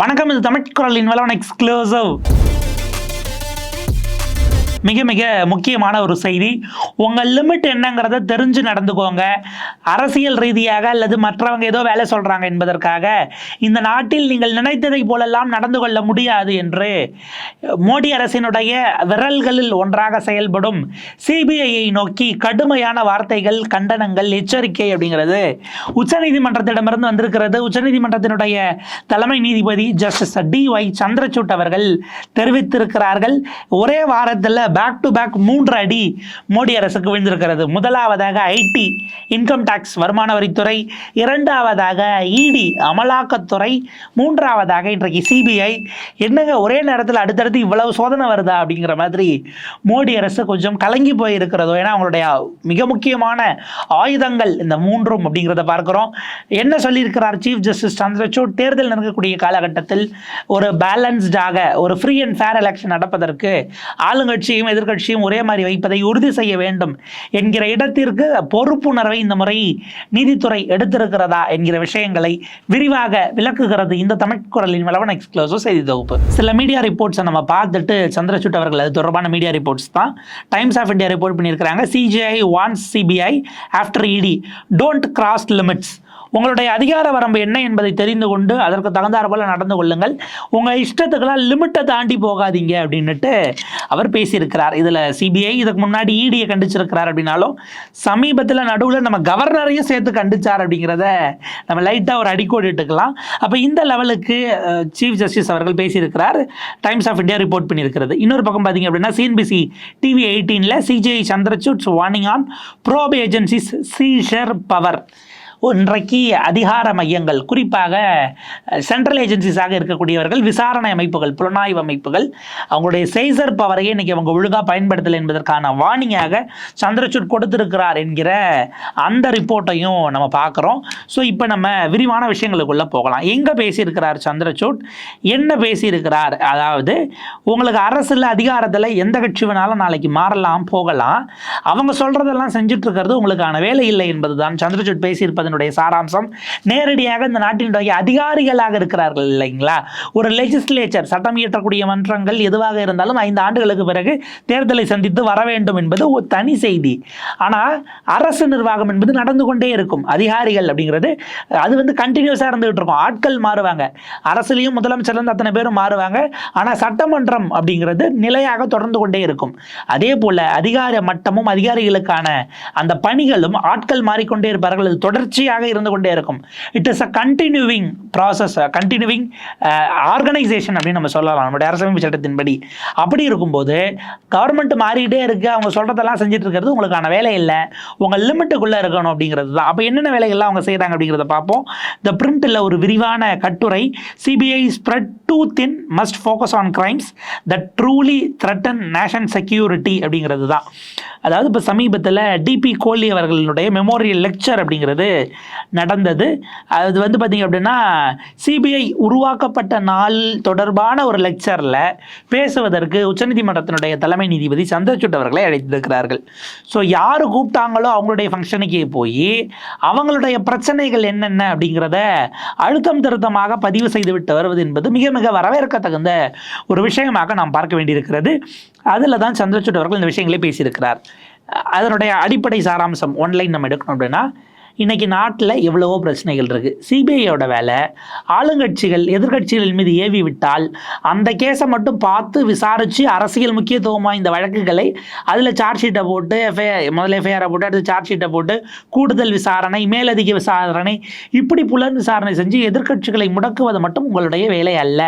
வணக்கம் இது தமிழ் குரலின் வளவன் எக்ஸ்க்ளூசிவ் மிக மிக முக்கியமான ஒரு செய்தி. உங்கள் லிமிட் என்னங்கிறத தெரிஞ்சு நடந்துக்கோங்க. அரசியல் ரீதியாக அல்லது மற்றவங்க ஏதோ வேலை சொல்கிறாங்க என்பதற்காக இந்த நாட்டில் நீங்கள் நினைத்ததை போலெல்லாம் நடந்து கொள்ள முடியாது என்று மோடி அரசினுடைய விரல்களில் ஒன்றாக செயல்படும் சிபிஐயை நோக்கி கடுமையான வார்த்தைகள் கண்டனங்கள் எச்சரிக்கை அப்படிங்கிறது உச்சநீதிமன்றத்திடமிருந்து வந்திருக்கிறது. உச்சநீதிமன்றத்தினுடைய தலைமை நீதிபதி ஜஸ்டிஸ் டி ஒய் சந்திரசூட் அவர்கள் தெரிவித்திருக்கிறார்கள். ஒரே வாரத்தில் பேக் டு பேக் மூன்று அடி மோடி அரசுக்கு விழுந்திருக்கிறது. முதலாவதாக ஐடி இன்கம் டாக்ஸ் வருமான வரித்துறை இரண்டாவதாக இடி அமலாக்கத்துறை மூன்றாவதாக இன்றைக்கு சிபிஐ என்னங்க ஒரே நேரத்தில் அடுத்தடுத்து இவ்வளவு சோதனை வருதா அப்படிங்கிற மாதிரி மோடி அரசு கொஞ்சம் கலங்கி போயிருக்கிறதோ ஏன்னா அவங்களுடைய மிக முக்கியமான ஆயுதங்கள் இந்த மூன்றும் அப்படிங்கிறத பார்க்குறோம். என்ன சொல்லியிருக்கிறார் சீஃப் ஜஸ்டிஸ் சந்திரசூட்? தேர்தல் நடக்கக்கூடிய காலகட்டத்தில் ஒரு பேலன்ஸ்டாக ஒரு ஃப்ரீ அண்ட் ஃபேர் எலெக்ஷன் நடப்பதற்கு ஆளுங்கட்சியும் எதிர்க்கட்சியும் ஒரே மாதிரி வைப்பதை உறுதி செய்ய வேண்டும். என்கிற இடத்திற்கு பொறுப்புணர்வை இந்த முறை நீதித்துறை எடுத்திருக்கிறதா என்கிற விஷயங்களை விரிவாக விளக்குகிறது இந்த தமிழ் குரலின் வளவன் எக்ஸ்க்ளூசிவ் செய்தி தொகுப்பு. சில மீடியா ரிப்போர்ட்ஸை நம்ம பார்த்துட்டு சந்திரசூட் அவர்கள் அது தொடர்பான மீடியா ரிப்போர்ட்ஸ் தான். டைம்ஸ் ஆஃப் இந்தியா ரிப்போர்ட் பண்ணியிருக்கிறாங்க. CJI warns CBI after ED don't cross limits உங்களுடைய அதிகார வரம்பு என்ன என்பதை தெரிந்து கொண்டு அதற்கு தகுந்தாற் போல் நடந்து கொள்ளுங்கள். உங்கள் இஷ்டத்துக்கெல்லாம் லிமிட்டை தாண்டி போகாதீங்க அப்படின்னுட்டு அவர் பேசியிருக்கிறார். இதில் சிபிஐ இதுக்கு முன்னாடி இடியை கண்டிச்சிருக்கிறார் அப்படின்னாலும் சமீபத்தில் நடுவில் நம்ம கவர்னரையும் சேர்த்து கண்டிச்சார் அப்படிங்கிறத நம்ம லைட்டாக ஒரு அடிக்கோடி இட்டுக்கலாம். அப்போ இந்த லெவலுக்கு சீஃப் ஜஸ்டிஸ் அவர்கள் பேசியிருக்கிறார். டைம்ஸ் ஆஃப் இந்தியா ரிப்போர்ட் பண்ணியிருக்கிறது. இன்னொரு பக்கம் பார்த்தீங்க அப்படின்னா சிஎன்பிசி டிவி எயிட்டீனில் CJI Chandrachud warning on probe agencies seizure power இன்றைக்கு அதிகார மையங்கள் குறிப்பாக சென்ட்ரல் ஏஜென்சிஸாக இருக்கக்கூடியவர்கள் விசாரணை அமைப்புகள் புலனாய்வு அமைப்புகள் அவங்களுடைய செய்சர் பவரையே இன்றைக்கி அவங்க ஒழுங்காக பயன்படுத்தலை என்பதற்கான வார்னிங்காக சந்திரசூட் கொடுத்திருக்கிறார் என்கிற அந்த ரிப்போர்ட்டையும் நம்ம பார்க்குறோம். ஸோ இப்போ நம்ம விரிவான விஷயங்களுக்குள்ளே போகலாம். எங்கே பேசியிருக்கிறார் சந்திரசூட்? என்ன பேசியிருக்கிறார்? அதாவது உங்களுக்கு அரசில் அதிகாரத்தில் எந்த கட்சி வேணாலும் நாளைக்கு மாறலாம் போகலாம். அவங்க சொல்கிறதெல்லாம் செஞ்சுட்ருக்கிறது உங்களுக்கான வேலை இல்லை என்பது தான் சந்திரசூட் அதனுடைய சாராம்சம் நேரடியாக இந்த நாட்டினுடைய அதிகாரிகளாக இருக்கிறார்கள் இல்லைங்களா? ஒரு லெஜிஸ்லேச்சர் சட்டம் இயற்றக்கூடிய மன்றங்கள் எதுவாக இருந்தாலும் ஐந்து ஆண்டுகளுக்கு பிறகு தேர்தலை சந்தித்து வர வேண்டும் என்பது ஒரு தனி செய்தி. ஆனால் அரசு நிர்வாகம் என்பது நடந்து கொண்டே இருக்கும். அதிகாரிகள் அப்படிங்கிறது அது வந்து கண்டினியூஸாக இருந்துகிட்டு இருக்கும். ஆட்கள் மாறுவாங்க. அரசுலேயும் முதலமைச்சர் இருந்து அத்தனை பேரும் மாறுவாங்க. ஆனால் சட்டமன்றம் அப்படிங்கிறது நிலையாக தொடர்ந்து கொண்டே இருக்கும். அதே போல அதிகார மட்டமும் அதிகாரிகளுக்கான அந்த பணிகளும் ஆட்கள் மாறிக்கொண்டே இருப்பார்கள். அது தொடர்ச்சியாக இருந்து கொண்டே இருக்கும். It is a continuing process continuing organisation அப்படின்னு நம்ம சொல்லலாம். நம்முடைய அரசமைப்பு சட்டத்தின்படி. அப்படி இருக்கும்போது கவர்மெண்ட் மாறிக்கிட்டே இருக்கு. அவங்க சொல்றதெல்லாம் செஞ்சுட்டு இருக்கிறது உங்களுக்கான வேலை இல்லை. உங்கள் லிமிட்டுக்குள்ளே இருக்கணும் அப்படிங்கிறது தான். அப்போ என்னென்ன வேலைகள்லாம் அவங்க செய்கிறாங்க அப்படிங்கிறத பார்ப்போம். இந்த பிரிண்டில் ஒரு விரிவான கட்டுரை. CBI spread too thin must focus on crimes the truly threaten nation security அப்படிங்கிறது தான். அதாவது இப்போ சமீபத்தில் டிபி கோலி அவர்களுடைய மெமோரியல் லெக்சர் அப்படிங்கிறது நடந்தது. அது வந்து பார்த்திங்க அப்படின்னா சிபிஐ உருவாக்கப்பட்ட நாள் தொடர்பான ஒரு லெக்சரில் பேசுவதற்கு உச்சநீதிமன்றத்தினுடைய தலைமை நீதிபதி சந்திரசூட் அவர்களை அழைத்திருக்கிறார்கள். ஸோ யார் கூப்பிட்டாங்களோ அவங்களுடைய ஃபங்க்ஷனுக்கே போய் அவங்களுடைய பிரச்சனைகள் என்னென்ன அப்படிங்கிறத அழுத்தம் திருத்தமாக பதிவு செய்துவிட்டு வருவது என்பது மிக மிக வரவேற்கத்தகுந்த ஒரு விஷயமாக நாம் பார்க்க வேண்டியிருக்கிறது. அதில் தான் சந்திரசூட் அவர்கள் இந்த விஷயங்களை பேசியிருக்கிறார். அதனுடைய அடிப்படை சாராம்சம் ஒன்லைன் நம்ம எடுக்கணும் அப்படின்னா இன்றைக்கி நாட்டில் எவ்வளவோ பிரச்சனைகள் இருக்குது சிபிஐயோட வேலை ஆளுங்கட்சிகள் எதிர்க்கட்சிகள் மீது ஏவி விட்டால் அந்த கேஸை மட்டும் பார்த்து விசாரித்து அரசியல் முக்கியத்துவமாக இந்த வழக்குகளை அதில் சார்ஜ் ஷீட்டை போட்டு எஃப்ஐஆர் முதல்ல எஃப்ஐஆரை போட்டு அடுத்து சார்ஜ் ஷீட்டை போட்டு கூடுதல் விசாரணை மேலதிக விசாரணை இப்படி புலன் விசாரணை செஞ்சு எதிர்க்கட்சிகளை முடக்குவது மட்டும் உங்களுடைய வேலை அல்ல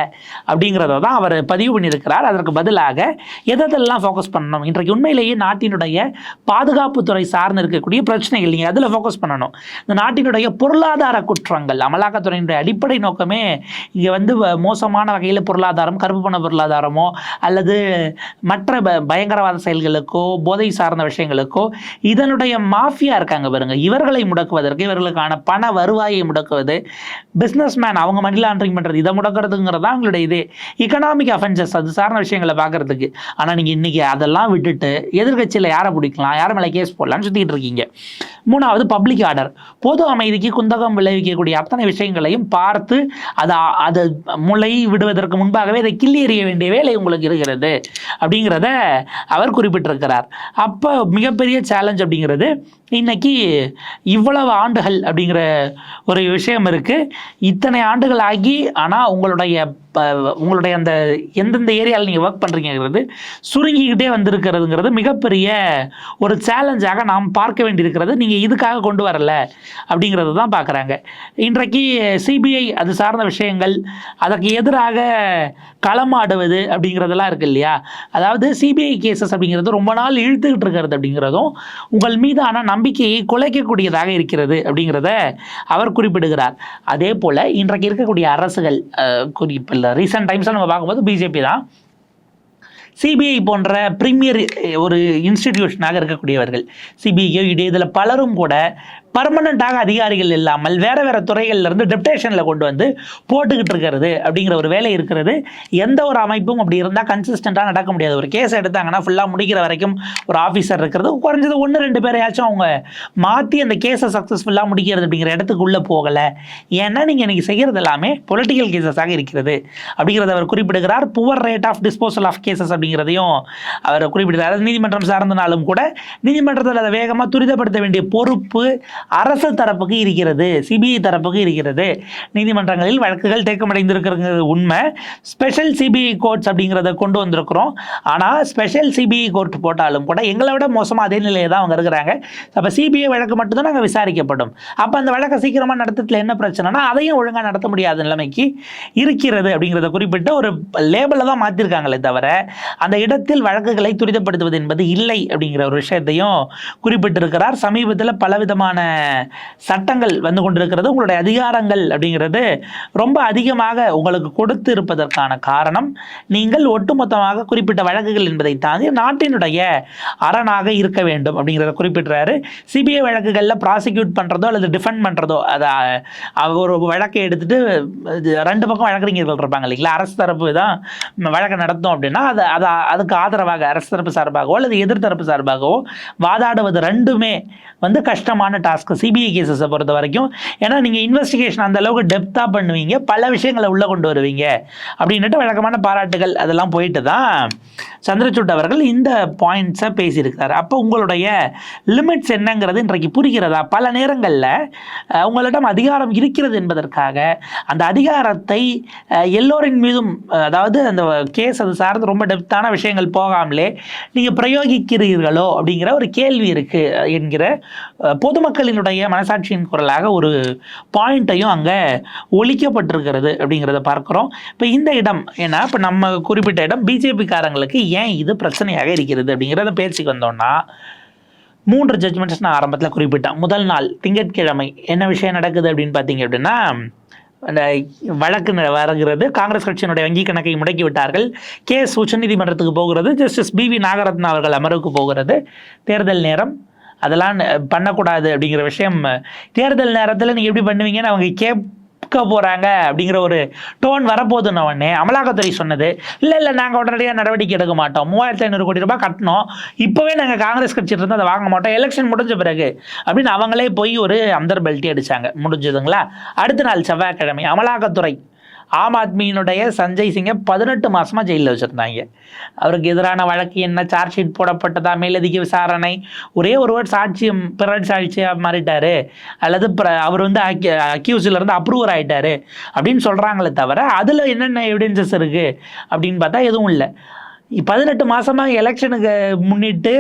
அப்படிங்கிறத தான் அவர் பதிவு பண்ணியிருக்கிறார். அதற்கு பதிலாக எதெல்லாம் ஃபோக்கஸ் பண்ணணும்? இன்றைக்கு உண்மையிலேயே நாட்டினுடைய பாதுகாப்புத்துறை சார்ந்து இருக்கக்கூடிய பிரச்சனைகள் நீங்கள் அதில் ஃபோக்கஸ் பண்ணணும். இந்த நாட்டினுடைய பொருளாதார குற்றங்கள் அமலாக்கத்துறையினுடைய அடிப்படை நோக்கமே இங்கே வந்து மோசமான வகையில் பொருளாதாரம் கருப்பு பண பொருளாதாரமோ அல்லது மற்ற ப- பயங்கரவாத செயல்களுக்கோ போதை சார்ந்த விஷயங்களுக்கோ இதனுடைய மாஃபியா இருக்காங்க பாருங்க. இவர்களை முடக்குவதற்கு இவர்களுக்கான பண வருவாயை முடக்குவது பிஸ்னஸ் மேன் அவங்க மணி லாண்டரிங் பண்ணுறது இதை முடக்கிறதுங்கிறது தான் அவங்களுடைய இது. எக்கனாமிக் அஃபென்சஸ் அது சார்ந்த விஷயங்களை பார்க்கறதுக்கு. ஆனால் நீங்கள் இன்றைக்கி அதெல்லாம் விட்டுட்டு எதிர்கட்சியில் யாரை பிடிக்கலாம் யார் மேலே கேஸ் போடலாம்னு சுற்றிக்கிட்டு இருக்கீங்க. மூணாவது பப்ளிக் ஆர்டர் பொது அமைதிக்கு குந்தகம் விளைவிக்கக்கூடிய அத்தனை விஷயங்களையும் பார்த்து அதை அதை முளை விடுவதற்கு முன்பாகவே அதை கிள்ளி எறிய வேண்டிய வேலை உங்களுக்கு இருக்கிறது அப்படிங்கிறத அவர் குறிப்பிட்டிருக்கிறார். அப்போ மிகப்பெரிய சேலஞ்ச் அப்படிங்கிறது இன்னைக்கு இவ்வளவு ஆண்டுகள் அப்படிங்கிற ஒரு விஷயம் இருக்குது இத்தனை ஆண்டுகள் ஆகி ஆனால் உங்களுடைய உங்களுடைய அந்த எந்தெந்த ஏரியாவில் நீங்கள் ஒர்க் பண்ணுறீங்கிறது சுருங்கிக்கிட்டே வந்திருக்கிறதுங்கிறது மிகப்பெரிய ஒரு சேலஞ்சாக நாம் பார்க்க வேண்டியிருக்கிறது. நீங்கள் இதுக்காக கொண்டு வரல. அப்படிங்கிறத தான் பார்க்குறாங்க. இன்றைக்கு சிபிஐ அது சார்ந்த விஷயங்கள் அதற்கு எதிராக களமாடுவது அப்படிங்கிறதெல்லாம் இருக்கு இல்லையா? அதாவது சிபிஐ கேசஸ் அப்படிங்கிறது ரொம்ப நாள் இழுத்துக்கிட்டு இருக்கிறது அப்படிங்கிறதும் உங்கள் மீதான நம்பிக்கையை குலைக்கக்கூடியதாக இருக்கிறது அப்படிங்கிறத அவர் குறிப்பிடுகிறார். அதே போல் இன்றைக்கு இருக்கக்கூடிய அரசுகள் குறிப்பில் ரீசெண்ட் டைம்ஸில் நம்ம பார்க்கும்போது பிஜேபி தான் சிபிஐ போன்ற ப்ரீமியர் ஒரு இன்ஸ்டிடியூஷனாக இருக்கக்கூடியவர்கள். சிபிஐயோ இடையே இதில் பலரும் கூட பர்மனண்ட்டாக அதிகாரிகள் இல்லாமல் வேறு வேறு துறைகள்ல இருந்து டெப்டேஷனில் கொண்டு வந்து போட்டுக்கிட்டு இருக்கிறது அப்படிங்கிற ஒரு வேலை இருக்கிறது. எந்த ஒரு அமைப்பும் அப்படி இருந்தால் கன்சிஸ்டண்ட்டாக நடக்க முடியாது. ஒரு கேஸ் எடுத்தாங்கன்னா ஃபுல்லாக முடிக்கிற வரைக்கும் ஒரு ஆஃபீஸர் இருக்கிறது. குறைஞ்சது ஒன்று ரெண்டு பேரையாச்சும் அவங்க மாற்றி அந்த கேஸை சக்ஸஸ்ஃபுல்லாக முடிக்கிறது அப்படிங்கிற இடத்துக்கு உள்ளே போகலை. ஏன்னா நீங்கள் இன்றைக்கி செய்கிறது எல்லாமே பொலிட்டிக்கல் கேசஸாக இருக்கிறது. அப்படிங்கிறத அவர் குறிப்பிடுகிறார். Poor rate of disposal of cases அப்படிங்கிறதையும் அவர் குறிப்பிடுகிறார். நீதிமன்றம் சார்ந்தனாலும் கூட நீதிமன்றத்தில் அதை வேகமாக துரிதப்படுத்த வேண்டிய பொறுப்பு அரசு தரப்புக்கு இருக்கிறது சிபிஐ தரப்புக்கு இருக்கிறது. நீதிமன்றங்களில் வழக்குகள் தேக்கமடைந்திருக்கிறது உண்மை. ஸ்பெஷல் சிபிஐ கோர்ட்ஸ் அப்படிங்கிறத கொண்டு வந்திருக்கிறோம். ஆனால் ஸ்பெஷல் சிபிஐ கோர்ட் போட்டாலும் கூட எங்களை விட மோசமாக அதே நிலையை தான் அவங்க இருக்கிறாங்க. அப்போ சிபிஐ வழக்கு மட்டும்தான் நாங்கள் விசாரிக்கப்படும். அப்போ அந்த வழக்கை சீக்கிரமாக நடத்தத்தில் என்ன பிரச்சனைனா அதையும் ஒழுங்காக நடத்த முடியாத நிலைமைக்கு இருக்கிறது அப்படிங்கிறத குறிப்பிட்டு ஒரு லேபிளில் தான் மாற்றிருக்காங்களே தவிர அந்த இடத்தில் வழக்குகளை துரிதப்படுத்துவது என்பது இல்லை அப்படிங்கிற ஒரு விஷயத்தையும் குறிப்பிட்டிருக்கிறார். சமீபத்தில் பலவிதமான சட்டங்கள் வந்து கொண்டிருக்கிறது உங்களுடைய அதிகாரங்கள் அப்படிங்கிறது ரொம்ப அதிகமாக உங்களுக்கு கொடுத்து இருப்பதற்கான காரணம். நீங்கள் ஒட்டுமொத்தமாக குறிப்பிட்ட வழக்குகள் என்பதை தாண்டி நாட்டினுடைய அரணாக இருக்க வேண்டும் அப்படிங்கிறத குறிப்பிட்டுறாரு சிபிஐ வழக்குகளில் ப்ராசிக்யூட் பண்ணுறதோ அல்லது டிஃபெண்ட் பண்ணுறதோ அதை ஒரு வழக்கை எடுத்துட்டு இது ரெண்டு பக்கம் வழக்கறிஞர்கள் இருப்பாங்க இல்லைங்களா? அரசு தரப்பு தான் வழக்கை நடத்தும் அப்படின்னா அது அதை அதுக்கு ஆதரவாக அரசு தரப்பு சார்பாகவோ அல்லது எதிர்த்தரப்பு சார்பாகவோ வாதாடுவது ரெண்டுமே வந்து கஷ்டமான டாஸ்க் சிபிஐ கேசஸை பொறுத்த வரைக்கும் ஏன்னா நீங்கள் இன்வெஸ்டிகேஷன் அந்த அளவுக்கு டெப்த்தாக பண்ணுவீங்க பல விஷயங்களை உள்ளே கொண்டு வருவீங்க. அப்படின்னுட்டு வழக்கமான பாராட்டுகள் அதெல்லாம் போயிட்டு தான் சந்திரசூட் அவர்கள் இந்த பாயிண்ட்ஸை பேசியிருக்கிறார். அப்போ உங்களுடைய லிமிட்ஸ் என்னங்கிறது இன்றைக்கு புரிகிறதா? பல நேரங்களில் உங்களிடம் அதிகாரம் இருக்கிறது என்பதற்காக அந்த அதிகாரத்தை எல்லோரின் மீதும் அதாவது அந்த கேஸ் அது சார்ந்து ரொம்ப டெப்த்தான விஷயங்கள் போகாமலே நீங்கள் பிரயோகிக்கிறீர்களோ அப்படிங்கிற ஒரு கேள்வி இருக்குது என்கிற பொதுமக்கள் மக்களினுடைய மனசாட்சியின் குரலாக ஒரு பாயிண்ட்டையும் அங்கே ஒழிக்கப்பட்டிருக்கிறது அப்படிங்கிறத பார்க்குறோம். இப்போ இந்த இடம் ஏன்னா இப்போ நம்ம குறிப்பிட்ட இடம் பிஜேபிக்காரங்களுக்கு ஏன் இது பிரச்சனையாக இருக்கிறது அப்படிங்கிறத பேச்சுக்கு வந்தோம்னா மூன்று ஜட்ஜ்மெண்ட்ஸ் நான் ஆரம்பத்தில் குறிப்பிட்டேன். முதல் நாள் திங்கட்கிழமை என்ன விஷயம் நடக்குது அப்படின்னு பார்த்தீங்க அப்படின்னா அந்த வழக்கு வருகிறது. காங்கிரஸ் கட்சியினுடைய வங்கி கணக்கை முடக்கி விட்டார்கள். கேஸ் உச்சநீதிமன்றத்துக்கு போகிறது. ஜஸ்டிஸ் பி வி நாகரத்னா அவர்கள் அமர்வுக்கு போகிறது. தேர்தல் நேரம் அதெல்லாம் பண்ணக்கூடாது அப்படிங்கிற விஷயம் தேர்தல் நேரத்தில் நீங்கள் எப்படி பண்ணுவீங்கன்னு அவங்க கேட்க போகிறாங்க அப்படிங்கிற ஒரு டோன் வரப்போகுதுன்ன உடனே அமலாக்கத்துறை சொன்னது. இல்லை இல்லை நாங்கள் உடனடியாக நடவடிக்கை எடுக்க மாட்டோம். மூவாயிரத்தி ஐநூறு கோடி ரூபாய் கட்டணும். இப்போவே நாங்கள் காங்கிரஸ் கட்சியில இருந்து அதை வாங்க மாட்டோம். எலெக்ஷன் முடிஞ்ச பிறகு அப்படின்னு அவங்களே போய் ஒரு அந்தர் பெல்ட்டி அடித்தாங்க முடிஞ்சதுங்களா? அடுத்த நாள் செவ்வாய்க்கிழமை அமலாக்கத்துறை ஆம் ஆத்மியினுடைய சஞ்சய் சிங்கை பதினெட்டு மாதமாக ஜெயிலில் வச்சுருந்தாங்க. அவருக்கு எதிரான வழக்கு என்ன? சார்ஜ் ஷீட் போடப்பட்டதா? மேலதிக விசாரணை. ஒரே ஒருவர் சாட்சியம் பிறர் சாட்சியாக மாறிட்டார். அல்லது ப்ர அவர் வந்து அக்யூஸ்ல இருந்து அப்ரூவர் ஆகிட்டார் அப்படின்னு சொல்கிறாங்களே தவிர அதில் என்னென்ன எவிடென்சஸ் இருக்குது அப்படின்னு பார்த்தா எதுவும் இல்லை. பதினெட்டு மாதமாக எலெக்ஷனுக்கு முன்னிட்டு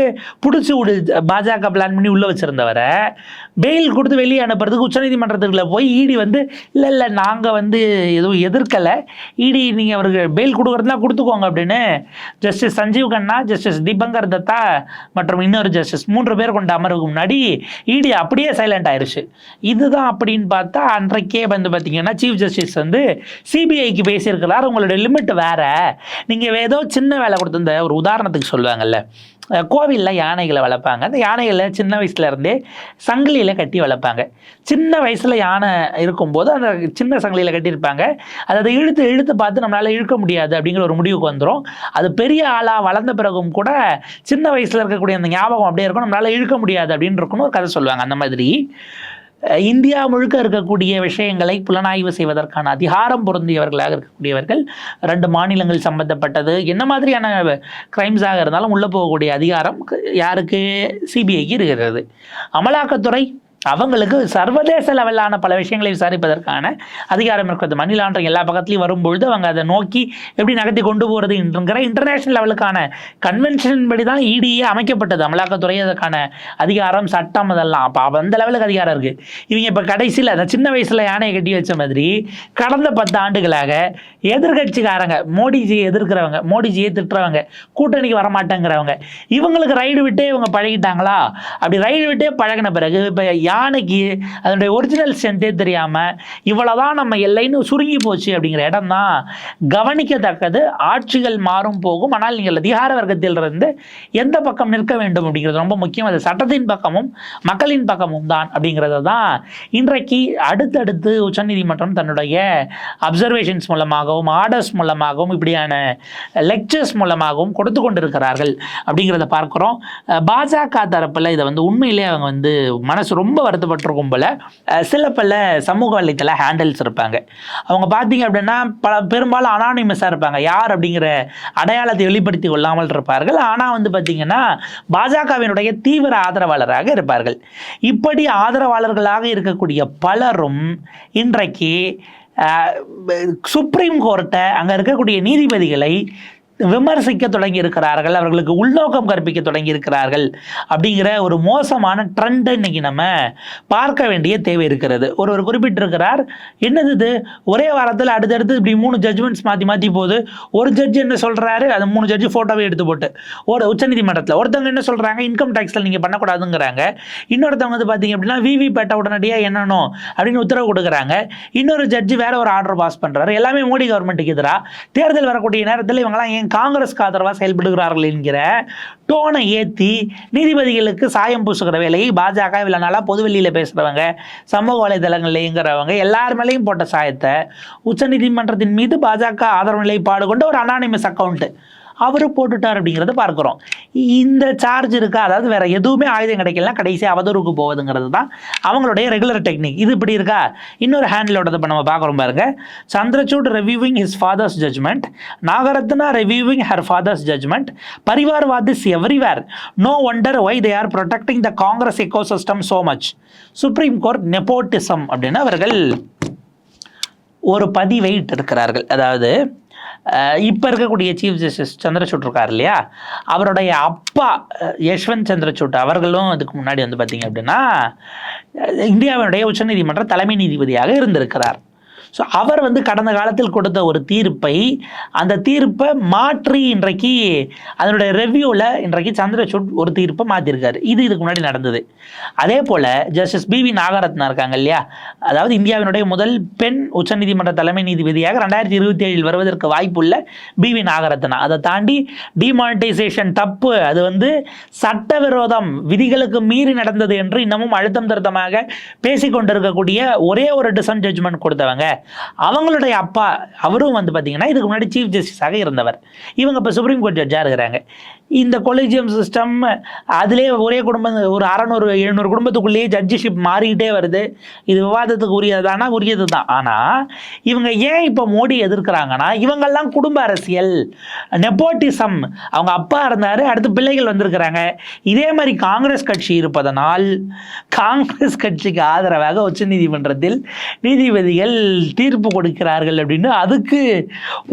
பிடிச்சி விடு பாஜக பிளான் பண்ணி உள்ளே வச்சுருந்தவரை பெயில் கொடுத்து வெளியே அனுப்புறதுக்கு உச்சநீதிமன்றத்துக்குள்ளே போய் இடி வந்து இல்லை இல்லை நாங்கள் வந்து எதுவும் எதிர்க்கலை. இடி நீங்கள் அவருக்கு பெயில் கொடுக்குறதுனா கொடுத்துக்கோங்க அப்படின்னு ஜஸ்டிஸ் சஞ்சீவ் கண்ணா ஜஸ்டிஸ் தீபங்கர் தத்தா மற்றும் இன்னொரு ஜஸ்டிஸ் மூன்று பேர் கொண்ட அமர்வுக்கு முன்னாடி இடி அப்படியே சைலண்ட் ஆயிடுச்சு இதுதான் அப்படின்னு பார்த்தா அன்றைக்கே வந்து பார்த்தீங்கன்னா சீஃப் ஜஸ்டிஸ் வந்து சிபிஐக்கு பேசியிருக்கிறார். உங்களுடைய லிமிட் வேற. நீங்கள் ஏதோ சின்ன வேலை கொடுத்து இந்த ஒரு உதாரணத்துக்கு சொல்லுவாங்கல்ல. கோவிலில் யானைகளை வளர்ப்பாங்க. அந்த யானைகளை சின்ன வயசுல இருந்தே சங்கிலியில் கட்டி வளர்ப்பாங்க. சின்ன வயசில் யானை இருக்கும்போது அந்த சின்ன சங்கிலியில் கட்டியிருப்பாங்க. அதை அதை இழுத்து இழுத்து பார்த்து நம்மளால் இழுக்க முடியாது அப்படிங்கிற ஒரு முடிவுக்கு வந்துடும் அது பெரிய ஆளாக வளர்ந்த பிறகும் கூட சின்ன வயசில் இருக்கக்கூடிய அந்த ஞாபகம் அப்படியே இருக்கும். நம்மளால் இழுக்க முடியாது அப்படின்னு இருக்குன்னு ஒரு கதை சொல்லுவாங்க. அந்த மாதிரி இந்தியா முழுக்க இருக்கக்கூடிய விஷயங்களை புலனாய்வு செய்வதற்கான அதிகாரம் பொருந்தியவர்களாக இருக்கக்கூடியவர்கள் ரெண்டு மாநிலங்கள் சம்பந்தப்பட்டது என்ன மாதிரியான கிரைம்ஸாக இருந்தாலும் உள்ளே போகக்கூடிய அதிகாரம் யாருக்கு? சிபிஐக்கு இருக்கிறது. அமலாக்கத்துறை அவங்களுக்கு சர்வதேச லெவலான பல விஷயங்களை விசாரிப்பதற்கான அதிகாரம் இருக்கிறது. மணி லாண்டரிங் எல்லா பக்கத்துலையும் வரும்பொழுது அவங்க அதை நோக்கி எப்படி நகர்த்தி கொண்டு போகிறது என்றுங்கிற இன்டர்நேஷனல் லெவலுக்கான கன்வென்ஷன் படி தான் இடியே அமைக்கப்பட்டது. அமலாக்கத்துறை அதற்கான அதிகாரம் சட்டம் அதெல்லாம். அப்போ அந்த லெவலுக்கு அதிகாரம் இருக்குது இவங்க இப்போ கடைசியில் அந்த சின்ன வயசில் யானையை கட்டி வச்ச மாதிரி கடந்த பத்து ஆண்டுகளாக எதிர்கட்சிக்காரங்க மோடிஜியை எதிர்க்கிறவங்க மோடிஜியை திட்டுறவங்க கூட்டணிக்கு வரமாட்டேங்கிறவங்க இவங்களுக்கு ரைடு விட்டே இவங்க பழகிட்டாங்களா? அப்படி ரைடு விட்டே பழகின பிறகு இப்போ யானைக்கு அதனுடைய ஒரிஜினல் ஸ்ட்ரென்த்தே தெரியாமல் இவ்வளோதான் நம்ம எல்லைன்னு சுருங்கி போச்சு அப்படிங்கிற இடம் தான் கவனிக்கத்தக்கது. ஆட்சிகள் மாறும் போகும் ஆனால் நீங்கள் அதிகார வர்க்கத்திலிருந்து எந்த பக்கம் நிற்க வேண்டும் அப்படிங்கிறது ரொம்ப முக்கியம். அது சட்டத்தின் பக்கமும் மக்களின் பக்கமும் தான் அப்படிங்கிறத தான் இன்றைக்கு அடுத்தடுத்து உச்சநீதிமன்றம் தன்னுடைய அப்சர்வேஷன்ஸ் மூலமாகவும் ஆர்டர்ஸ் மூலமாகவும் இப்படியான லெக்சர்ஸ் மூலமாகவும் கொடுத்து கொண்டிருக்கிறார்கள் அப்படிங்கிறத பார்க்குறோம். பாஜக தரப்பில் இதை வந்து உண்மையிலே அவங்க வந்து மனசு ரொம்ப ரொம்ப வருத்தப்பட்டிருக்கும் போல. சில பல சமூக வலைத்தள ஹேண்டில்ஸ் இருப்பாங்க. அவங்க பார்த்தீங்க அப்படின்னா பல பெரும்பாலும் அனானிமஸாக இருப்பாங்க. யார் அப்படிங்கிற அடையாளத்தை வெளிப்படுத்தி கொள்ளாமல் இருப்பார்கள். ஆனால் வந்து பார்த்தீங்கன்னா பாஜகவினுடைய தீவிர ஆதரவாளராக இருப்பார்கள். இப்படி ஆதரவாளர்களாக இருக்கக்கூடிய பலரும் இன்றைக்கு சுப்ரீம் கோர்ட்டை அங்கே இருக்கக்கூடிய நீதிபதிகளை விமர்சிக்க தொடங்கி இருக்கிறார்கள் அவர்களுக்கு உள்நோக்கம் கற்பிக்க தொடங்கி இருக்கிறார்கள் அப்படிங்கிற ஒரு மோசமான ட்ரெண்ட் இன்னைக்கு நம்ம பார்க்க வேண்டிய தேவை இருக்கிறது. ஒருவர் குறிப்பிட்டிருக்கிறார் என்னது இது? ஒரே வாரத்தில் அடுத்தடுத்து இப்படி மூணு ஜட்ஜ்மெண்ட்ஸ் மாற்றி மாற்றி போகுது ஒரு ஜட்ஜ் என்ன சொல்கிறாரு அது மூணு ஜட்ஜ் ஃபோட்டோவை எடுத்து போட்டு ஒரு உச்சநீதிமன்றத்தில். ஒருத்தவங்க என்ன சொல்கிறாங்க இன்கம் டேக்ஸில் நீங்கள் பண்ணக்கூடாதுங்கிறாங்க. இன்னொருத்தவங்க வந்து பார்த்தீங்க அப்படின்னா விவி பேட்டை உடனடியாக என்னணும் அப்படின்னு உத்தரவு கொடுக்குறாங்க. இன்னொரு ஜட்ஜ் வேற ஒரு ஆர்டர் பாஸ் பண்ணுறாரு எல்லாமே மோடி கவர்மெண்ட்டுக்கு எதிராக தேர்தல் வரக்கூடிய நேரத்தில் இவங்களாம் ஏன் காங்கிரஸ்க்கு ஆதரவாக செயல்படுகிறார்கள் என்கிற டோனை ஏற்றி நீதிபதிகளுக்கு சாயம் பூசுகிற வேலையை பாஜக இவ்வளோ நாளாக பொதுவெளியில் பேசுகிறவங்க சமூக வலைதளங்களில் இயங்குறவங்க எல்லார் மேலேயும் போட்ட சாயத்தை உச்சநீதிமன்றத்தின் மீது பாஜக ஆதரவு நிலைப்பாடு கொண்ட ஒரு அனானிமஸ் அக்கௌண்ட்டு அவர் போட்டுட்டார் அப்படிங்கிறத பார்க்குறோம். இந்த சார்ஜ் இருக்கா? அதாவது வேற எதுவுமே ஆயுதம் கிடைக்கலாம் கடைசி அவதூறுக்கு போவதுங்கிறது தான் அவங்களுடைய ரெகுலர் டெக்னிக் இது இப்படி இருக்கா? இன்னொரு ஹேண்டிலோட இப்போ நம்ம பார்க்குறோம் பாருங்க. Chandrachud reviewing his father's judgment Nagarathna reviewing her father's judgment பரிவார்வாத் is everywhere no wonder why they are protecting the Congress eco system so much supreme court nepotism அப்படின்னு அவர்கள் ஒரு பதிவை இருக்கிறார்கள் அதாவது இப்போ இருக்கக்கூடிய சீஃப் ஜஸ்டிஸ் சந்திரசூட் இருக்கார் இல்லையா அவருடைய அப்பா யஷ்வந்த் சந்திரசூட் அவர்களும் இதுக்கு முன்னாடி வந்து பார்த்தீங்க அப்படின்னா இந்தியாவினுடைய உச்சநீதிமன்ற தலைமை நீதிபதியாக இருந்திருக்கிறார். ஸோ அவர் வந்து கடந்த காலத்தில் கொடுத்த ஒரு தீர்ப்பை அந்த தீர்ப்பை மாற்றி இன்றைக்கு அதனுடைய ரெவ்யூவில் இன்றைக்கு சந்திரசூட் ஒரு தீர்ப்பை மாற்றிருக்காரு இது இதுக்கு முன்னாடி நடந்தது. அதே போல் ஜஸ்டிஸ் பிவி நாகரத்னா இருக்காங்க இல்லையா? அதாவது இந்தியாவினுடைய முதல் பெண் உச்சநீதிமன்ற தலைமை நீதிபதியாக ரெண்டாயிரத்தி இருபத்தி ஏழில் வருவதற்கு வாய்ப்புள்ள பிவி நாகரத்னா. அதை தாண்டி டிமானிட்டைசேஷன் தப்பு அது வந்து சட்டவிரோதம் விதிகளுக்கு மீறி நடந்தது என்று இன்னமும் அழுத்தம் திருத்தமாக பேசிக்கொண்டிருக்கக்கூடிய ஒரே ஒரு டிசன் ஜட்ஜ்மெண்ட் கொடுத்தவங்க. அவங்களுடைய அப்பா அவரும் வந்து பார்த்தீங்கன்னா இதுக்கு முன்னாடி சீஃப் ஜஸ்டிஸாக இருந்தவர். இவங்க இப்போ சுப்ரீம் கோர்ட் ஜட்ஜாக இருக்கிறாங்க. இந்த கொலிஜியம் சிஸ்டம் அதிலே ஒரே குடும்பம் ஒரு அறநூறு எழுநூறு குடும்பத்துக்குள்ளேயே ஜட்ஜிஷிப் மாறிக்கிட்டே வருது. இது விவாதத்துக்கு உரியதானா உரியது தான் ஆனால் இவங்க ஏன் இப்போ மோடி எதிர்க்கிறாங்கன்னா இவங்கெல்லாம் குடும்ப அரசியல் நெப்போட்டிசம் அவங்க அப்பா இருந்தார் அடுத்து பிள்ளைகள் வந்திருக்கிறாங்க. இதே மாதிரி காங்கிரஸ் கட்சி இருப்பதனால் காங்கிரஸ் கட்சிக்கு ஆதரவாக உச்சநீதிமன்றத்தில் நீதிபதிகள் தீர்ப்பு கொடுக்கிறார்கள் அப்படின்னு அதுக்கு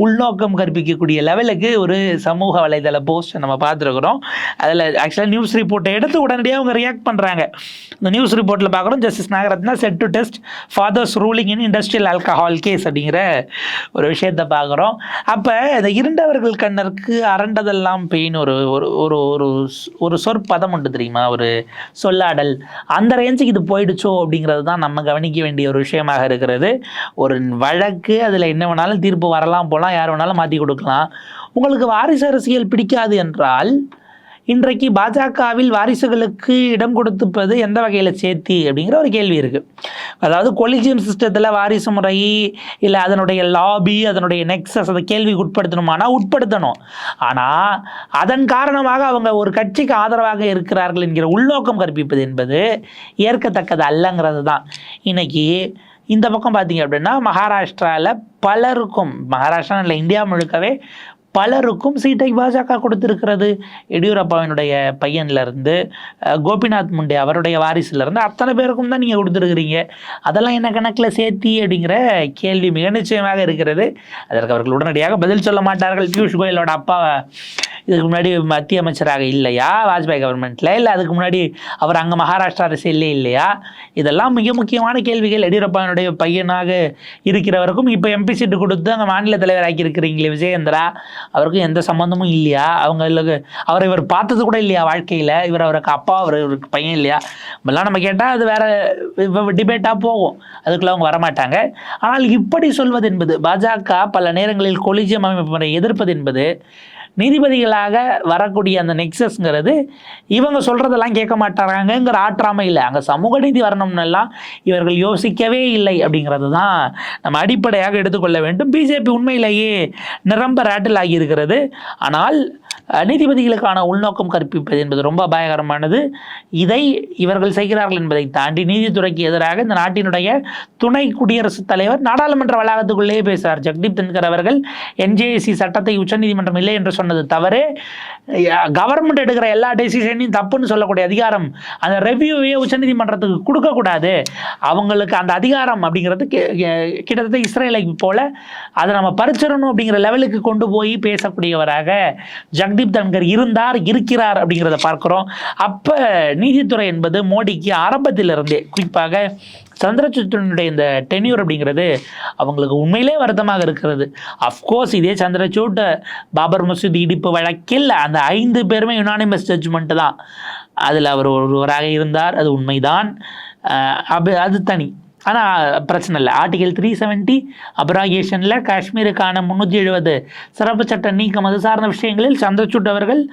உள்நோக்கம் கற்பிக்கக்கூடிய லெவலுக்கு ஒரு சமூக வலைதள போஸ்ட் நம்ம பார்த்துருக்குறோம். அதில் ஆக்சுவலாக நியூஸ் ரிப்போர்ட்டை எடுத்து உடனடியாக அவங்க ரியாக்ட் பண்ணுறாங்க இந்த நியூஸ் ரிப்போர்ட்டில் பார்க்குறோம் justice Nagarathna set to test father's ruling in industrial alcohol case அப்படிங்கிற ஒரு விஷயத்தை பார்க்குறோம். அப்போ இந்த இருண்டவர்கள் கண்ணருக்கு அரண்டதெல்லாம் பெயின் ஒரு ஒரு ஒரு ஒரு ஒரு சொற்பதம் உண்டு தெரியுமா? ஒரு சொல்லாடல். அந்த ரேஞ்சுக்கு இது போயிடுச்சோ அப்படிங்கிறது தான் நம்ம கவனிக்க வேண்டிய ஒரு விஷயமாக இருக்கிறது. ஒரு வழக்கு அதில் என்ன வேணாலும் தீர்ப்பு வரலாம் போகலாம் யார் வேணாலும் மாற்றி கொடுக்கலாம். உங்களுக்கு வாரிசு அரசியல் பிடிக்காது என்றால் இன்றைக்கு பாஜகவில் வாரிசுகளுக்கு இடம் கொடுத்துப்பது எந்த வகையில் சேர்த்தி அப்படிங்கிற ஒரு கேள்வி இருக்குது அதாவது கொலிஜியம் சிஸ்டத்தில் வாரிசு முறை இல்லை அதனுடைய லாபி அதனுடைய நெக்ஸஸ் அதை கேள்விக்கு உட்படுத்தணுமானா உட்படுத்தணும். ஆனால் அதன் காரணமாக அவங்க ஒரு கட்சிக்கு ஆதரவாக இருக்கிறார்கள் என்கிற உள்நோக்கம் கற்பிப்பது என்பது ஏற்கத்தக்கது அல்லங்கிறது தான் இன்றைக்கி இந்த பக்கம் பார்த்தீங்க அப்படின்னா மகாராஷ்டிராவில் பலருக்கும் மகாராஷ்டிரா இல்லை இந்தியா முழுக்கவே பலருக்கும் சீட்டை பாஜக கொடுத்திருக்கிறது. எடியூரப்பாவினுடைய பையன்லேருந்து கோபிநாத் முண்டே அவருடைய வாரிசுலேருந்து அத்தனை பேருக்கும் தான் நீங்கள் கொடுத்துருக்குறீங்க. அதெல்லாம் என்ன கணக்கில் சேர்த்தி அப்படிங்கிற கேள்வி மிக நிச்சயமாக இருக்கிறது. அதற்கு அவர்கள் உடனடியாக பதில் சொல்ல மாட்டார்கள். பியூஷ் கோயலோட அப்பா இதுக்கு முன்னாடி மத்திய அமைச்சராக இல்லையா? வாஜ்பாய் கவர்மெண்ட்டில் இல்லை அதுக்கு முன்னாடி அவர் அங்கே மகாராஷ்டிரா அரசியல்லே இல்லையா? இதெல்லாம் மிக முக்கியமான கேள்விகள். எடியூரப்பாவினுடைய பையனாக இருக்கிறவருக்கும் இப்போ எம்பி சீட்டு கொடுத்து அங்கே மாநில தலைவர் ஆக்கியிருக்கிறீங்களே விஜயேந்திரா அவருக்கும் எந்த சம்மந்தமும் இல்லையா? அவங்களுக்கு அவரை இவர் பார்த்தது கூட இல்லையா வாழ்க்கையில்? இவர் அவருக்கு அப்பா அவர் இவருக்கு பையன் இல்லையா? இப்பெல்லாம் நம்ம கேட்டால் அது வேறு டிபேட்டாக போகும். அதுக்குள்ள அவங்க வரமாட்டாங்க. ஆனால் இப்படி சொல்வது என்பது பாஜக பல நேரங்களில் கொலிஜியம் அமைப்பு முறை எதிர்ப்பது என்பது நீதிபதிகளாக வரக்கூடிய அந்த நெக்ஸஸ்ங்கிறது இவங்க சொல்கிறதெல்லாம் கேட்க மாட்டாங்கங்கிற ஆற்றாமை இல்லை. அங்கே சமூக நீதி வரணும்னெல்லாம் இவர்கள் யோசிக்கவே இல்லை அப்படிங்கிறது தான் நம்ம அடிப்படையாக எடுத்துக்கொள்ள வேண்டும். பிஜேபி உண்மையிலேயே நிரம்ப ரேட்டில் ஆகியிருக்கிறது. ஆனால் நீதிபதிகளுக்கான உள்நோக்கம் கற்பிப்பது என்பது ரொம்ப அபாயகரமானது. இதை இவர்கள் செய்கிறார்கள் என்பதை தாண்டி நீதித்துறைக்கு எதிராக இந்த நாட்டினுடைய துணை குடியரசுத் தலைவர் நாடாளுமன்ற வளாகத்துக்குள்ளேயே பேசுகிறார். ஜெக்தீப் தன்கர் அவர்கள் என்ஜேசி சட்டத்தை உச்சநீதிமன்றம் இல்லை என்று சொன்னது தவறு. கவர்மெண்ட் எடுக்கிற எல்லா டெசிஷனையும் தப்புன்னு சொல்லக்கூடிய அதிகாரம் அந்த ரெவ்யூவே உச்சநீதிமன்றத்துக்கு கொடுக்கக்கூடாது. அவங்களுக்கு அந்த அதிகாரம் அப்படிங்கிறது கி- கிட்டத்தட்ட இஸ்ரேலை போல் அதை நம்ம பறிச்சிடணும் அப்படிங்கிற லெவலுக்கு கொண்டு போய் பேசக்கூடியவராக ஜக்தீப் தன்கர் இருந்தார் இருக்கிறார் அப்படிங்கிறத பார்க்குறோம். அப்போ நீதித்துறை என்பது மோடிக்கு ஆரம்பத்திலிருந்தே குறிப்பாக சந்திரசூடனுடைய இந்த டென்யூர் அப்படிங்கிறது அவங்களுக்கு உண்மையிலே வருத்தமாக இருக்கிறது. அஃப்கோர்ஸ் இதே சந்திரசூட் பாபர் மசூதி இடிப்பு வழக்கில் அந்த ஐந்து பேருமே யுனானிமஸ் ஜட்ஜ்மெண்ட் தான். அதில் அவர் ஒருவராக இருந்தார் அது உண்மைதான். அஹ் அது அது தனி. ஆனால் பிரச்சனை இல்லை. ஆர்டிகல் த்ரீ செவன்ட்டி அப்ராகேஷனில் காஷ்மீருக்கான முந்நூற்றி எழுபது சிறப்பு சட்ட நீக்கம் அது சார்ந்த விஷயங்களில் சந்திரசூட் அவர்கள்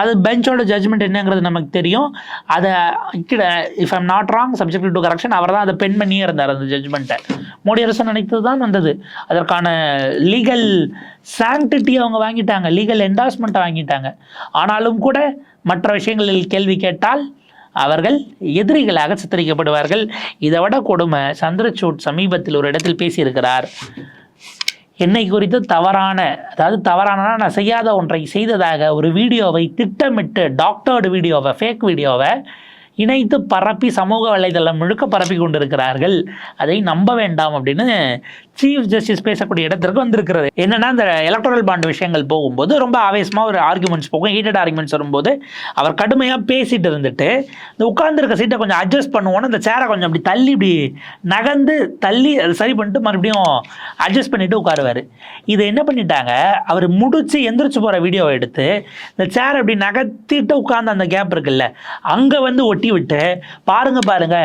அது பெஞ்சோட ஜட்ஜ்மெண்ட் என்னங்கிறது நமக்கு தெரியும். அதை if I'm not wrong subject to correction அவர் தான் அதை பென் பண்ணியே இருந்தார் அந்த ஜட்ஜ்மெண்ட்டை மோடி அரசு நினைத்தது தான் வந்தது. அதற்கான லீகல் சாங்டிட்டி அவங்க வாங்கிட்டாங்க. லீகல் என்டாஸ்மெண்ட்டை வாங்கிட்டாங்க. ஆனாலும் கூட மற்ற விஷயங்களில் கேள்வி கேட்டால் அவர்கள் எதிரிகளாக சித்தரிக்கப்படுவார்கள். இதை விட கொடுமை சந்திரசூட் சமீபத்தில் ஒரு இடத்தில் பேசியிருக்கிறார். என்னை குறித்து தவறான அதாவது தவறான நான் செய்யாத ஒன்றை செய்ததாக ஒரு வீடியோவை திட்டமிட்டு டாக்டர்டு வீடியோவை ஃபேக் வீடியோவை இணைத்து பரப்பி சமூக வலைதளம் முழுக்க பரப்பி கொண்டிருக்கிறார்கள். அதை நம்ப வேண்டாம் அப்படின்னு சீஃப் ஜஸ்டிஸ் பேசக்கூடிய இடத்திற்கு வந்திருக்கிறது. என்னன்னா இந்த எலக்ட்ரல் பாண்ட் விஷயங்கள் போகும்போது ரொம்ப ஆவேசமாக ஒரு ஆர்குமெண்ட்ஸ் போகும் ஹீட்டட் ஆர்குமெண்ட்ஸ் வரும்போது அவர் கடுமையாக பேசிட்டு இருந்துட்டு இந்த உட்கார்ந்துருக்க சீட்டை கொஞ்சம் அட்ஜஸ்ட் பண்ணுவோன்னு அந்த சேரை கொஞ்சம் அப்படி தள்ளி இப்படி நகர்ந்து தள்ளி அதை சரி பண்ணிட்டு மறுபடியும் அட்ஜஸ்ட் பண்ணிட்டு உட்காருவார். இதை என்ன பண்ணிட்டாங்க அவர் முடிச்சு எந்திரிச்சு போகிற வீடியோவை எடுத்து இந்த சேர் அப்படி நகர்த்திட்டு உட்கார்ந்து அந்த கேப் இருக்குல்ல அங்கே வந்து ஒட்டி விட்டு பாருங்க பாருங்க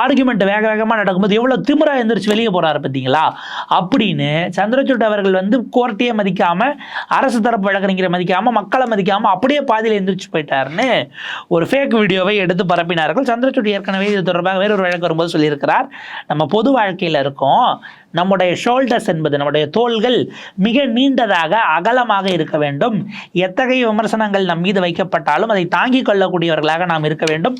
ஆர்குமெண்ட் வேக வேகமாக நடக்கும்போது எவ்வளோ திமிராக எந்திரிச்சு வெளியே போறாரு பார்த்தீங்களா அப்படின்னு சந்திரசூட் அவர்கள் வந்து கோர்ட்டையே மதிக்காம அரசு தரப்பு வழக்கறிஞரை மதிக்காம மக்களை மதிக்காம அப்படியே பாதியில் எந்திரிச்சு போயிட்டாருன்னு ஒரு ஃபேக் வீடியோவை எடுத்து பரப்பினார்கள். சந்திரசூட் ஏற்கனவே இது தொடர்பாக வேறொரு வழக்கு வரும்போது சொல்லியிருக்கிறார். நம்ம பொது வாழ்க்கையில் இருக்கோம். நம்முடைய ஷோல்டர்ஸ் என்பது நம்முடைய தோள்கள் மிக நீண்டதாக அகலமாக இருக்க வேண்டும். எத்தகைய விமர்சனங்கள் நம் மீது வைக்கப்பட்டாலும் அதை தாங்கிக் கொள்ளக்கூடியவர்களாக நாம் இருக்க வேண்டும்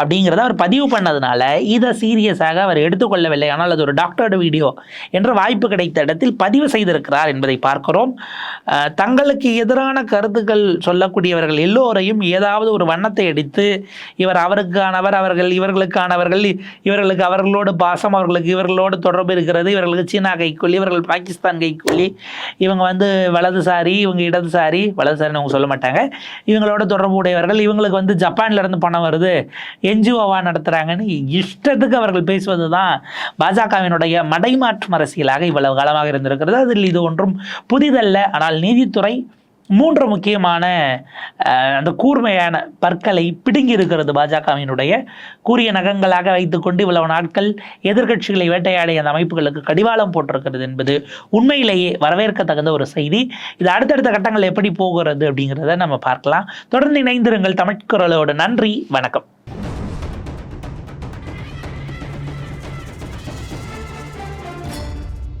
அப்படிங்கிறத அவர் பதிவு பண்ணதுனால இதை சீரியஸாக அவர் எடுத்துக்கொள்ளவில்லை. ஆனால் அது ஒரு டாக்டர்டு வீடியோ என்ற வாய்ப்பு கிடைத்த இடத்தில் பதிவு செய்திருக்கிறார் என்பதை பார்க்கிறோம். தங்களுக்கு எதிரான கருத்துக்கள் சொல்லக்கூடியவர்கள் எல்லோரையும் ஏதாவது ஒரு வண்ணத்தை அடித்து இவர் அவருக்கானவர் அவர்கள் இவர்களுக்கானவர்கள் இவர்களுக்கு அவர்களோடு பாசம் அவர்களுக்கு இவர்களோடு தொடர்பு இருக்கிறது இவர்கள் இவர்களுக்கு சீனா கைக்கொள்ளி இவர்கள் பாகிஸ்தான் கைக்கொள்ளி இவங்க வந்து வலதுசாரி இவங்க இடதுசாரி வலதுசாரின்னு அவங்க சொல்ல மாட்டாங்க. இவங்களோட தொடர்புடையவர்கள் இவங்களுக்கு வந்து ஜப்பான்லேருந்து பணம் வருது என்ஜிஓவா நடத்துறாங்கன்னு இஷ்டத்துக்கு அவர்கள் பேசுவது தான் பாஜகவினுடைய மடைமாற்றும் அரசியலாக இவ்வளவு காலமாக இருந்திருக்கிறது. அதில் இது ஒன்றும் புதிதல்ல. ஆனால் நீதித்துறை மூன்று முக்கியமான அந்த கூர்மையான பற்களை பிடுங்கி இருக்கிறது பாஜகவினுடைய கூறிய நகங்களாக வைத்துக்கொண்டு இவ்வளவு நாட்கள் எதிர்க்கட்சிகளை வேட்டையாடிய அந்த அமைப்புகளுக்கு கடிவாளம் போட்டிருக்கிறது என்பது உண்மையிலேயே வரவேற்கத்தகுந்த ஒரு செய்தி. இது அடுத்தடுத்த கட்டங்கள் எப்படி போகிறது அப்படிங்கிறத நம்ம பார்க்கலாம். தொடர்ந்து இணைந்திருங்கள் தமிழ்குரலோட நன்றி வணக்கம்.